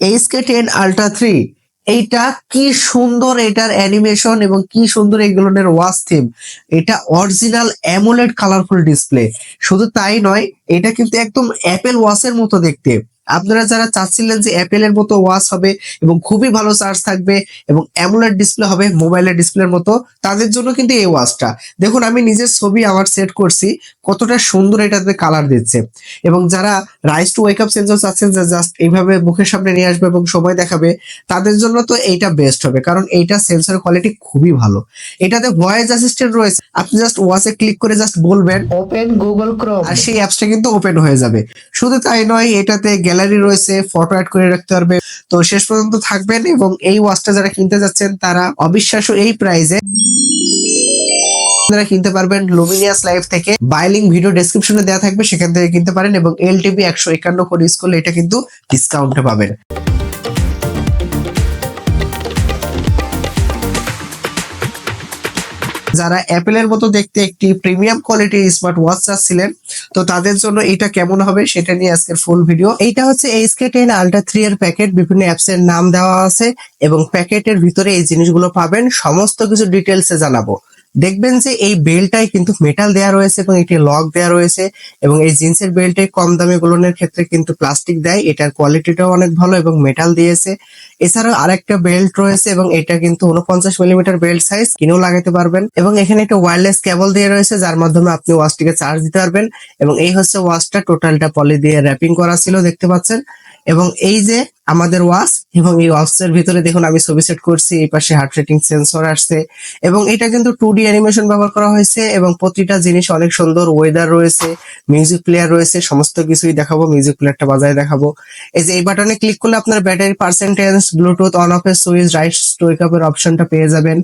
HK ten ultra three এইটা কি সুন্দর এটার অ্যানিমেশন এবং কি সুন্দর এই ধরনের ওয়াশ থিম এটা অরিজিনাল অ্যামোলেড কালারফুল ডিসপ্লে শুধু তাই নয়, এটা কিন্তু একদম অ্যাপেল ওয়াশের মতো দেখতে। আপনারা যারা চাচ্ছিলেন যে অ্যাপেলের মতো ওয়াচ হবে এবং খুবই ভালো চার্জ থাকবে এবং অ্যামোলেড ডিসপ্লে হবে মোবাইলের ডিসপ্লের মতো তাদের জন্য কিন্তু এই ওয়াচটা দেখুন আমি নিজের ছবি আমার সেট করছি কতটা সুন্দর এটাতে কালার দিচ্ছে। এবং যারা raise to wake up sensor চাচ্ছেন যে জাস্ট এইভাবে মুখের সামনে নিয়ে আসবে এবং সময় দেখাবে তাদের জন্য তো এইটা বেস্ট হবে কারণ এইটা সেন্সর কোয়ালিটি খুবই ভালো। এটাতে ভয়েস অ্যাসিস্ট্যান্ট রয়েছে আপনি জাস্ট ওয়াচে ক্লিক করে জাস্ট বলবেন ওপেন গুগল ক্রোম আর সেই অ্যাপসটা কিন্তু ওপেন হয়ে যাবে। শুধু তাই নয় এটাতে গ্যালারি রয়েছে ফটো অ্যাড করে রাখতে পারবে। তো শেষ পর্যন্ত থাকবেন এবং এই ওয়াচটা যারা কিনতে যাচ্ছেন, তারা অবিশ্বাস্য এই প্রাইজে আপনারা কিনতে পারবেন লুমিনিয়াস লাইফ থেকে। বাইলিং ভিডিও ডেসক্রিপশনে দেওয়া থাকবে, সেখান থেকে কিনতে পারেন এবং এলটিপি একশো একান্ন কোড ইউজ এটা কিন্তু ডিসকাউন্টে পাবেন। যারা অ্যাপেলের মতো দেখতে একটি প্রিমিয়াম কোয়ালিটির স্মার্ট ওয়াচ চাচ্ছিলেন, তো তাদের জন্য এটা কেমন হবে সেটা নিয়ে আজকের ফুল ভিডিও এইটা হচ্ছে এইচকে টেন আল্ট্রা থ্রি এর প্যাকেট বিভিন্ন অ্যাপস এর নাম দেওয়া আছে এবং প্যাকেটের ভিতরে এই জিনিসগুলো পাবেন, সমস্ত কিছু ডিটেলস এ জানাব। দেখবেন যে এই বেল্টটাই কিন্তু মেটাল দেওয়া রয়েছে এবং একটি লক দেওয়া রয়েছে এবং এই জিন্সের বেল্টে কম দামে গোলনের ক্ষেত্রে কিন্তু প্লাস্টিক দেয়। এটার কোয়ালিটিটাও অনেক ভালো এবং মেটাল দিয়েছে। এছাড়াও আরেকটা বেল্ট রয়েছে এবং এটা কিন্তু উনপঞ্চাশ মিলিমিটার বেল্ট সাইজ কিনেও লাগাতে পারবেন। এবং এখানে একটা ওয়্যারলেস কেবল দিয়ে রয়েছে, যার মাধ্যমে আপনি ওয়াচটিকে চার্জ দিতে পারবেন। এবং এই হচ্ছে ওয়াচটা টোটালটা পলি দিয়ে র্যাপিং করা ছিল, দেখতে পাচ্ছেন। এবং এই যে আমাদের ওয়াচ এবং এই ওয়াচের ভিতরে দেখুন আমি ছবি সেট করছি, এই পাশে হার্ট রেটিং সেন্সর আসছে এবং এটা কিন্তু টু ডি অ্যানিমেশন ব্যবহার করা হয়েছে এবং প্রতিটা জিনিস অনেক সুন্দর ওয়েদার রয়েছে মিউজিক প্লেয়ার রয়েছে, সমস্ত কিছুই দেখাবো মিউজিক প্লেয়ারটা বাজায় দেখাবো। এই যে এই বাটনে ক্লিক করলে আপনার battery percentage bluetooth on off এর সুইচ রাইট স্টোক এর অপশনটা পেয়ে যাবেন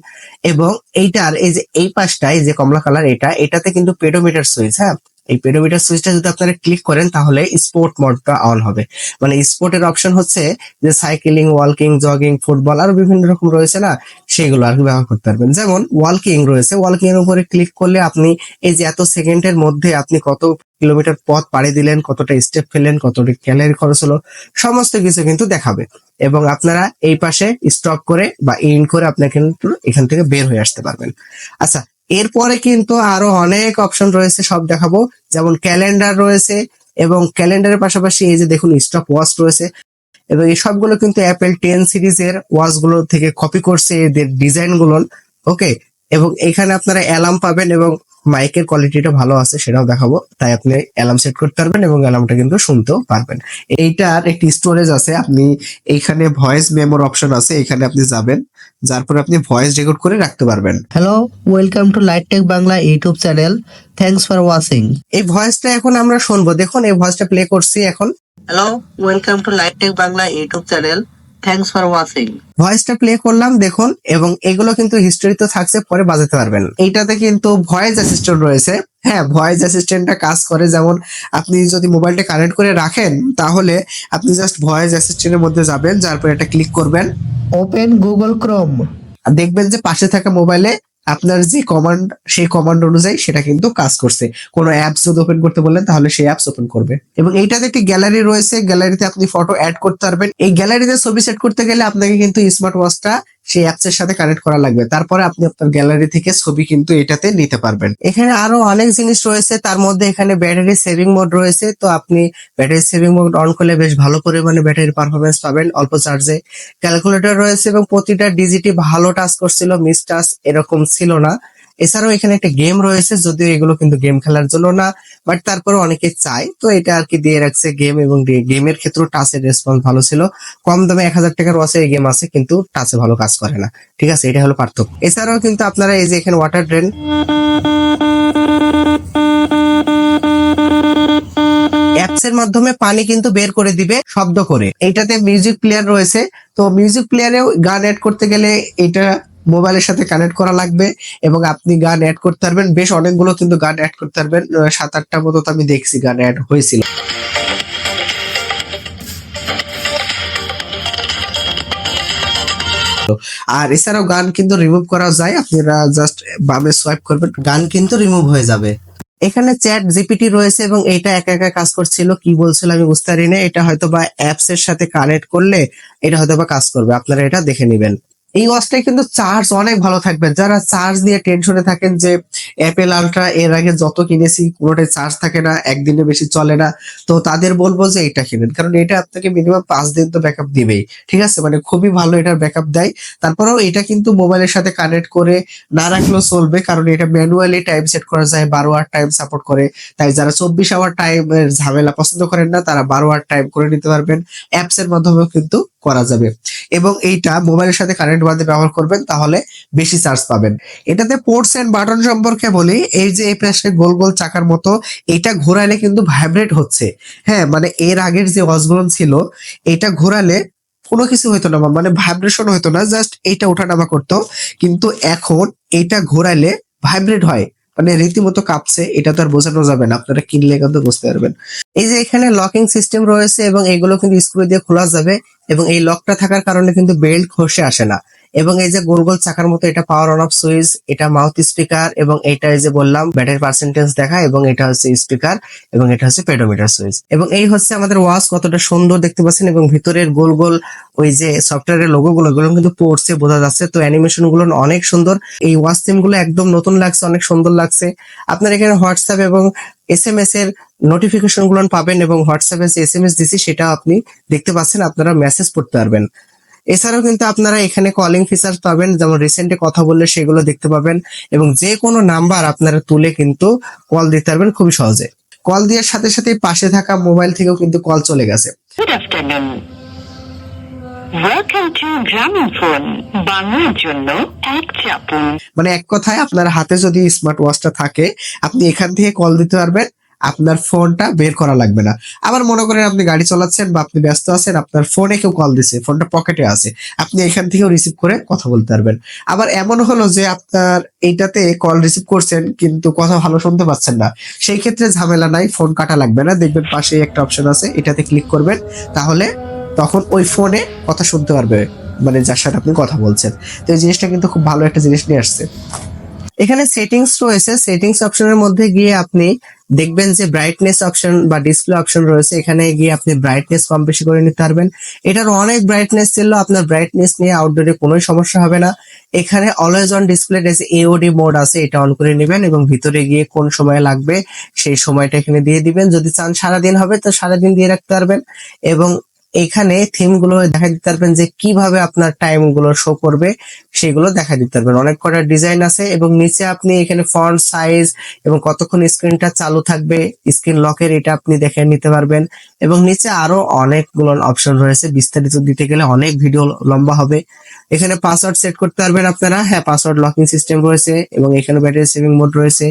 এবং এইটার, এই যে এই পাশটা এই যে কমলা কালার এটা, এটাতে কিন্তু পেডোমিটার সুইচ হ্যাঁ? এই পেডোমিটার সুইচটা যদি আপনারা ক্লিক করেন, তাহলে স্পোর্ট মোডটা অন হবে। মানে স্পোর্টের অপশন হচ্ছে যে সাইকেলিং ওয়ালকিং জগিং ফুটবল আরও বিভিন্ন রকম রয়েছে না? সেগুলো আর কি ব্যবহার করতে পারবেন। যেমন ওয়ালকিং রয়েছে। ওয়ালকিং এর উপরে ক্লিক করলে আপনি এই যে এত সেকেন্ডের মধ্যে আপনি কত কিলোমিটার পথ পাড়ি দিলেন, কতটা স্টেপ ফেললেন, কতটা ক্যালোরি খরচ হলো, সমস্ত কিছু কিন্তু দেখাবে। এবং আপনারা এই পাশে স্টপ করে বা ইন করে আপনারা কিন্তু এখান থেকে বের হয়ে আসতে পারবেন। আচ্ছা এরপরে কিন্তু আরও অনেক অপশন রয়েছে, সব দেখাবো। যেমন ক্যালেন্ডার রয়েছে এবং ক্যালেন্ডারের পাশাপাশি এই যে দেখুন স্টপ ওয়াচ রয়েছে। এবং এই সবগুলো কিন্তু অ্যাপেল টেন সিরিজ এর ওয়াচগুলো থেকে কপি করছে এদের ডিজাইনগুলো। ওকে এবং এখানে আপনারা অ্যালার্ম পাবেন এবং মাইকের কোয়ালিটিটা ভালো আছে সেটাও দেখাবো। তাই আপনি অ্যালার্ম সেট করতে পারবেন এবং অ্যালার্মটা কিন্তু শুনতেও পারবেন। এইটার একটি স্টোরেজ আছে আপনি এইখানে ভয়েস মেমোর অপশন আছে এখানে আপনি যাবেন যার পরে আপনি ভয়েস রেকর্ড করে রাখতে পারবেন। Hello welcome to light tech Bangla YouTube channel thanks for watching এই ভয়েসটা এখন আমরা শুনব। দেখুন এই ভয়েসটা প্লে করছি এখন। Hello welcome to light tech Bangla YouTube channel thanks for watching ভয়েসটা প্লে করলাম দেখুন এবং এগুলো কিন্তু হিস্টোরিতে থাকছে পরে বাজাতে পারবেন। এইটাতে কিন্তু ভয়েস অ্যাসিস্ট্যান্ট রয়েছে। হ্যাঁ ভয়েস অ্যাসিস্ট্যান্টটা কাজ করে যেমন আপনি যদি মোবাইলটা কানেক্ট করে রাখেন তাহলে আপনি জাস্ট ভয়েস অ্যাসিস্ট্যান্টের মধ্যে যাবেন যারপর এটা ক্লিক করবেন। ওপেন গুগল ক্রোম দেখবেন যে পাশে থাকা মোবাইলে আপনার যে কমান্ড সেই কমান্ড অনুযায়ী সেটা কিন্তু কাজ করছে। কোনো অ্যাপস যদি ওপেন করতে বললেন, তাহলে সেই অ্যাপস ওপেন করবে। এবং এইটাতে একটি গ্যালারি রয়েছে। গ্যালারিতে আপনি ফটো অ্যাড করতে পারবেন। এই গ্যালারিতে ছবি সেট করতে গেলে আপনাকে কিন্তু স্মার্ট ওয়াচটা সেই অ্যাপস এর সাথে কানেক্ট করা লাগবে। তারপরে আপনি আপনার গ্যালারি থেকে ছবি কিন্তু এটাতে নিতে পারবেন। এখানে আরও অনেক জিনিস রয়েছে। তার মধ্যে এখানে ব্যাটারি সেভিং মোড রয়েছে। তো আপনি ব্যাটারি সেভিং মোড অন করলে বেশ ভালো পরিমাণে ব্যাটারি পারফরমেন্স পাবেন অল্প চার্জে ক্যালকুলেটর রয়েছে এবং প্রতিটা ডিজিটি ভালো টাচ করছিল মিস টাচ এরকম ছিল না। এছাড়াও এখানে একটা গেম রয়েছে, যদিও এগুলো কিন্তু গেম খেলার জন্য না বাট তারপরে অনেকে চায়। তো এটা আর কি দিয়ে রাখছে গেম এবং গেমের ক্ষেত্রেও টাচের রেসপন্স ভালো ছিল। কম দামে এক হাজার টাকার ওয়াচে এই গেম আছে, কিন্তু টাচে ভালো কাজ করে না। ঠিক আছে, এটা হলো পার্থক্য। এছাড়াও কিন্তু আপনারা এই যে এখানে ওয়াটার ড্রেন অ্যাপস এর মাধ্যমে পানি কিন্তু বের করে দিবে শব্দ করে। এটাতে মিউজিক প্লেয়ার রয়েছে। তো মিউজিক প্লেয়ারেও গান অ্যাড করতে গেলে এটা মোবাইলের সাথে কানেক্ট করা লাগবে এবং আপনি গান অ্যাড করতে পারবেন। বেশ অনেকগুলো কিন্তু গান অ্যাড করতে পারবেন। সাত আটটা মতো তো আমি দেখছি গান অ্যাড হয়েছিল। আর এছাড়াও গান কিন্তু রিমুভ করা যায়। আপনারা জাস্ট বামে সোয়াইপ করবেন। গান কিন্তু রিমুভ হয়ে যাবে। এখানে চ্যাট জিপিটি রয়েছে এবং এটা একা একা কাজ করছিল। কি বলছিল আমি বুঝতে পারি না। এটা হয়তো বা অ্যাপস এর সাথে কানেক্ট করলে এটা হয়তো বা কাজ করবে। আপনারা এটা দেখে নেবেন। এই ওয়াচটাই কিন্তু চার্জ অনেক ভালো থাকবে। যারা চার্জ নিয়ে টেনশনে থাকেন যে অ্যাপেল আলট্রা এর আগে যত কিনেছি, কোনোটাই চার্জ থাকে না, একদিনে বেশি চলে না। তো তাদের বলব যে এটা কিনেন, কারণ এটা আপনাকে মিনিমাম পাঁচ দিন তো ব্যাকআপ দিবেই। ঠিক আছে? মানে খুবই ভালো এটার ব্যাকআপ দেয়। তারপরেও এটা কিন্তু মোবাইলের সাথে কানেক্ট করে না রাখলেও চলবে, কারণ এটা ম্যানুয়ালি টাইম সেট করা যায়, বারো আওয়ার টাইম সাপোর্ট করে। তাই যারা চব্বিশ আওয়ার টাইমের ঝামেলা পছন্দ করেন না, তারা বারো আওয়ার টাইম করে নিতে পারবেন। অ্যাপস এর মাধ্যমেও কিন্তু করা যাবে। এবং এইটা মোবাইলের সাথে কারেন্ট বাদে ব্যবহার করবেন, তাহলে বেশি চার্জ পাবেন। এটাতে পোর্টস এন্ড বাটন সম্পর্কে বলি, এই যে এই পাশে গোল গোল চাকার মতো, এটা ঘোরালে কিন্তু ভাইব্রেট হচ্ছে। হ্যাঁ মানে এর আগের যে ওয়াচগুলো ছিল, এটা ঘোরালে কোনো কিছু হইতো না মানে ভাইব্রেশন হইতো না জাস্ট এইটা ওঠানামা করতো। কিন্তু এখন এটা ঘোরালে ভাইব্রেট হয়। মানে রীতিমতো কাঁপছে, এটা তো আর বোঝানো যাবে না, আপনারা কিনলে কিন্তু বুঝতে পারবেন। এই যে এখানে লকিং সিস্টেম রয়েছে এবং এগুলো কিন্তু স্ক্রু দিয়ে খোলা যাবে এবং এই লকটা থাকার কারণে কিন্তু বেল্ট খসে আসে না। এবং এই যে গোল গোল চাকার মতো এটা পাওয়ার অন অফ সুইচ এটা মাউথ স্পিকার এবং এটা এই যে বললাম ব্যাটারি পার্সেন্টেজ দেখা এবং এটা হচ্ছে স্পিকার এবং এটা হচ্ছে পেডোমিটার সুইচ এবং এই হচ্ছে আমাদের ওয়াচ কতটা সুন্দর দেখতে পাচ্ছেন এবং ভিতরের গোল গোল ওই যে সফটওয়্যারের লোগো গুলো, এগুলো কিন্তু পড়ছে, বোঝা যাচ্ছে। তো অ্যানিমেশনগুলো অনেক সুন্দর। এই ওয়াচ সিমগুলো একদম নতুন লাগছে, অনেক সুন্দর লাগছে। আপনার এখানে হোয়াটসঅ্যাপ এবং এস এম এস এর নোটিফিকেশনগুলো পাবেন এবং হোয়াটসঅ্যাপে যে এস এম এস দিছি সেটা আপনি দেখতে পাচ্ছেন, আপনারা মেসেজ পড়তে পারবেন। এছাড়াও কিন্তু আপনারা এখানে কলিং ফিচার পাবেন যেমন রিসেন্টে কথা বললে সেগুলো দেখতে পাবেন এবং যে কোনো নাম্বার আপনারা তুলে কিন্তু কল দিতে পারবেন খুবই সহজে। কল দেওয়ার সাথে সাথে পাশে থাকা মোবাইল থেকেও কিন্তু কল চলে গেছে। মানে এক কথায় আপনার হাতে যদি স্মার্ট ওয়াচটা থাকে আপনি এখান থেকে কল দিতে পারবেন। আপনার ফোনটা বের করা লাগবে না। আবার মনে করেন আপনি গাড়ি চালাচ্ছেন বা আপনি ব্যস্ত আছেন, আপনার ফোনে কেউ কল দিছে, ফোনটা পকেটে আছে, আপনি এখান থেকেও রিসিভ করে কথা বলতে পারবেন। আবার এমন হলো যে আপনার এইটাতে কল রিসিভ করছেন কিন্তু কথা ভালো শুনতে পাচ্ছেন না। সেই ক্ষেত্রে ঝামেলা নাই ফোন কাটা লাগবে না। দেখবেন পাশেই একটা অপশন আছে, এটাতে ক্লিক করবেন, তাহলে তখন ওই ফোনে কথা শুনতে পারবে মানে যার সাথে আপনি কথা বলছেন। তো এই জিনিসটা কিন্তু খুব ভালো একটা জিনিস নিয়ে আসছে। এখানে সেটিংস রয়েছে। সেটিংস অপশনের মধ্যে গিয়ে আপনি দেখবেন যে ব্রাইটনেস অপশন বা ডিসপ্লে অপশন রয়েছে, এখানে গিয়ে আপনি ব্রাইটনেস কম বেশি করে নিতে পারবেন। এটার অনেক ব্রাইটনেস ছিল, আপনার ব্রাইটনেস নিয়ে আউটডোরে কোনো সমস্যা হবে না। এখানে always on display AOD mode আছে, এটা অন করে নেবেন এবং ভিতরে গিয়ে কোন সময় লাগবে সেই সময়টা এখানে দিয়ে দিবেন। যদি চান সারাদিন হবে, তো সারাদিন দিয়ে রাখতে পারবেন। এবং এখানে থিমগুলো দেখা দিতে পারবেন যে কীভাবে আপনার টাইমগুলো শো করবে, সেগুলো দেখা দিতে পারবেন। অনেক কটা ডিজাইন আছে এবং নিচে আপনি এখানে ফন্ট সাইজ এবং কতক্ষণ স্ক্রিনটা চালু থাকবে স্ক্রিন লকের এটা আপনি দেখে নিতে পারবেন। এবং নিচে আরও অনেকগুলো অপশন রয়েছে, বিস্তারিত দিতে গেলে অনেক ভিডিও লম্বা হবে। এখানে পাসওয়ার্ড সেট করতে পারবেন আপনারা। হ্যাঁ পাসওয়ার্ড লকিং সিস্টেম রয়েছে এবং এখানে ব্যাটারি সেভিং মোড রয়েছে।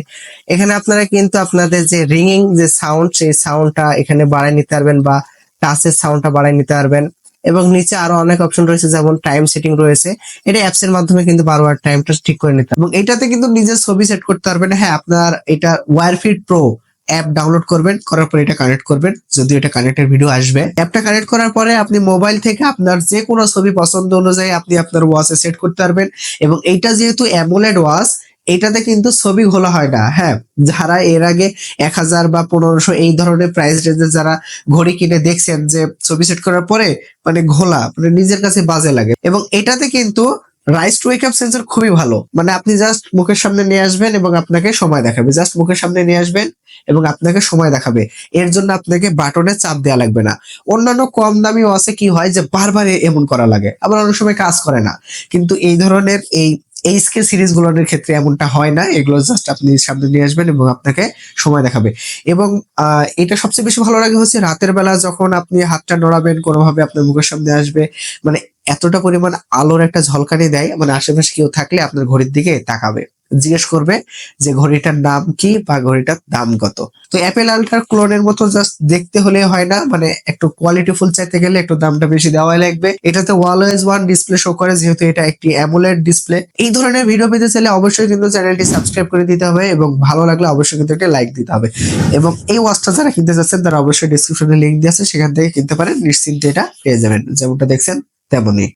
এখানে আপনারা কিন্তু আপনাদের যে রিংইং যে সাউন্ড সেই সাউন্ডটা এখানে বাড়ায় নিতে পারবেন বা টাচের সাউন্ডটা বাড়ায় নিতে পারবেন। এবং নিচে আরও অনেক অপশন রয়েছে, যেমন টাইম সেটিং রয়েছে। এটা অ্যাপস এর মাধ্যমে কিন্তু বারবার টাইমটা ঠিক করে নিতে এবং এটাতে কিন্তু নিজের ছবি সেট করতে পারবেন। হ্যাঁ আপনার এটা ওয়ারফিট প্রো অ্যাপ ডাউনলোড করবেন, করার পরে এটা কানেক্ট করবেন। যদি এটা কানেক্টের ভিডিও আসবে। অ্যাপটা কানেক্ট করার পরে আপনি মোবাইল থেকে আপনার যে কোনো ছবি পছন্দ অনুযায়ী আপনি আপনার ওয়াচে সেট করতে পারবেন। এবং এইটা যেহেতু অ্যামোলেড ওয়াচ এটাতে কিন্তু ছবি ঘোলা হয় না হ্যাঁ? যারা এর আগে এক হাজার বা পনেরোশো এই ধরনের প্রাইস রেঞ্জে যারা ঘড়ি কিনে দেখছেন যে ছবি সেট করার পরে মানে ঘোলা মানে নিজের কাছে বাজে লাগে। এবং এটাতে কিন্তু raise to wake up sensor খুবই ভালো। মানে আপনি জাস্ট মুখের সামনে নিয়ে আসবেন এবং আপনাকে সময় দেখাবে। জাস্ট মুখের সামনে নিয়ে আসবেন এবং আপনাকে সময় দেখাবে। এর জন্য আপনাকে বাটনে চাপ দেওয়া লাগবে না। অন্যান্য কম দামিও আছে কি হয় যে বারবার এমন করা লাগে। আবার অনেক সময় কাজ করে না। কিন্তু এই ধরনের এই এইচকে সিরিজগুলোর ক্ষেত্রে এমনটা হয় না, এগুলো জাস্ট আপনি সামনে নিয়ে আসবেন এবং আপনাকে সময় দেখাবে। এবং এটা সবচেয়ে বেশি ভালো লাগে হচ্ছে রাতের বেলা যখন আপনি হাতটা নড়াবেন, কোনোভাবে আপনার মুখের সামনে আসবে মানে এতটা পরিমাণ আলোর একটা ঝলকানি দেয় মানে আশেপাশে কেউ থাকলে আপনার ঘড়ির দিকে তাকাবে। জিজ্ঞেস করবে যে ঘড়িটার নাম কি বা ঘড়িটার দাম কত। তো অ্যাপেল আল্ট্রা ক্লোনের মতো জাস্ট দেখতে হলে হয় না মানে একটু কোয়ালিটি ফুল চাইতে গেলে একটু দামটা বেশি দেওয়াই লাগবে। এটাতে অলওয়েজ ওয়ান ডিসপ্লে শো করে, যেহেতু এটা একটি অ্যামোলেড ডিসপ্লে এই ধরনের ভিডিও পেতে চাইলে অবশ্যই কিন্তু চ্যানেলটি সাবস্ক্রাইব করে দিতে হবে এবং ভালো লাগলে অবশ্যই কিন্তু একটা লাইক দিতে হবে। এবং এই ওয়াচটা যারা কিনতে যাচ্ছেন তারা অবশ্যই ডিসক্রিপশনে লিঙ্ক দিয়ে আছে, সেখান থেকে কিনতে পারেন, নিশ্চিন্তে এটা পেয়ে যাবেন। যেমনটা দেখছেন, তেমনই।